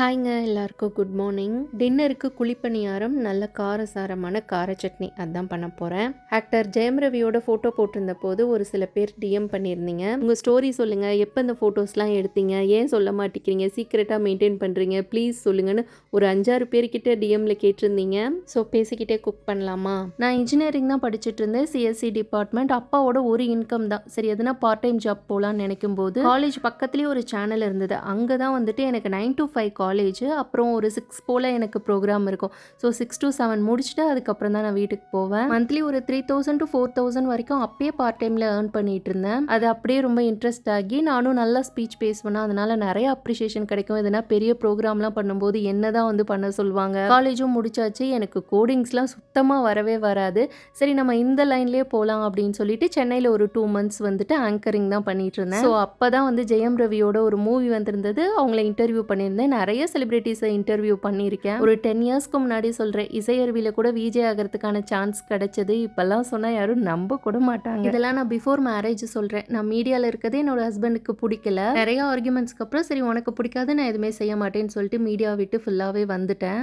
ஹாய்ங்க எல்லாருக்கும் good morning. டின்னருக்கு குழிப்பணியாரம் நல்ல காரசாரமான கார சட்னி. அதான் பண்ண போகிறேன் ஆக்டர் ஜெயம் ரவியோட ஃபோட்டோ போட்டிருந்த போது ஒரு சில பேர் டிஎம் பண்ணியிருந்தீங்க. உங்கள் ஸ்டோரி சொல்லுங்கள் எப்போ இந்த ஃபோட்டோஸ்லாம் எடுத்தீங்க? ஏன் சொல்ல மாட்டேங்கிறீங்க? சீக்கிரட்டாக மெயின்டைன் பண்ணுறீங்க ப்ளீஸ் சொல்லுங்கன்னு ஒரு அஞ்சாறு பேர்கிட்ட டிஎம்ல கேட்டிருந்தீங்க. ஸோ பேசிக்கிட்டே குக் பண்ணலாமா? நான் இன்ஜினியரிங் தான் படிச்சுட்டு இருந்தேன் சிஎஸ்சி டிபார்ட்மெண்ட். அப்பாவோட ஒரு இன்கம் தான். சரி எதுனா பார்ட் டைம் ஜாப் போகலான்னு நினைக்கும் போது காலேஜ் பக்கத்துலேயே ஒரு சேனல் இருந்தது. அங்கே தான் வந்துட்டு எனக்கு நைன் டு ஃபைவ் காலேஜ் அப்புறம் ஒரு சிக்ஸ் போல் எனக்கு ப்ரோக்ராம் இருக்கும். ஸோ சிக்ஸ் டு செவன் முடிச்சுட்டு அதுக்கப்புறம் தான் நான் வீட்டுக்கு போவேன். மந்த்லி ஒரு three thousand to four thousand வரைக்கும் அப்பயே பார்ட் டைமில் ஏர்ன் பண்ணிட்டு இருந்தேன். அது அப்படியே ரொம்ப இன்ட்ரெஸ்ட் ஆகி நானும் நல்லா ஸ்பீச் பேசுவேன் அதனால நிறைய அப்ரிஷியேஷன் கிடைக்கும். எதுனா பெரிய ப்ரோக்ராம்லாம் பண்ணும்போது என்ன தான் வந்து பண்ண சொல்லுவாங்க. காலேஜும் முடிச்சாச்சு எனக்கு கோடிங்ஸ்லாம் சுத்தமாக வரவே வராது. சரி நம்ம இந்த லைன்லேயே போகலாம் அப்படின்னு சொல்லிட்டு சென்னையில் ஒரு டூ மந்த்ஸ் வந்துட்டு ஆங்கரிங் தான் பண்ணிட்டு இருந்தேன். ஸோ அப்போ தான் வந்து ஜெயம் ரவியோட ஒரு மூவி வந்திருந்தது. அவங்கள இன்டர்வியூ பண்ணியிருந்தேன். நிறைய நிறைய செலிபிரிட்டிஸை இன்டர்வியூ பண்ணியிருக்கேன். ஒரு டென் இயர்ஸ்க்கு முன்னாடி சொல்கிறேன் இசையருவியில் கூட விஜய் ஆகிறதுக்கான சான்ஸ் கிடைச்சது. இப்போல்லாம் சொன்னால் யாரும் நம்ப கூட மாட்டாங்க. இதெல்லாம் நான் பிஃபோர் மேரேஜ் சொல்கிறேன் நான் மீடியாவில் இருக்கிறது என்னோட ஹஸ்பண்டுக்கு பிடிக்கல. நிறைய ஆர்குமெண்ட்ஸ்க்கு அப்புறம் சரி உனக்கு பிடிக்காது நான் எதுவுமே செய்ய மாட்டேன்னு சொல்லிட்டு மீடியா விட்டு ஃபுல்லாகவே வந்துட்டேன்.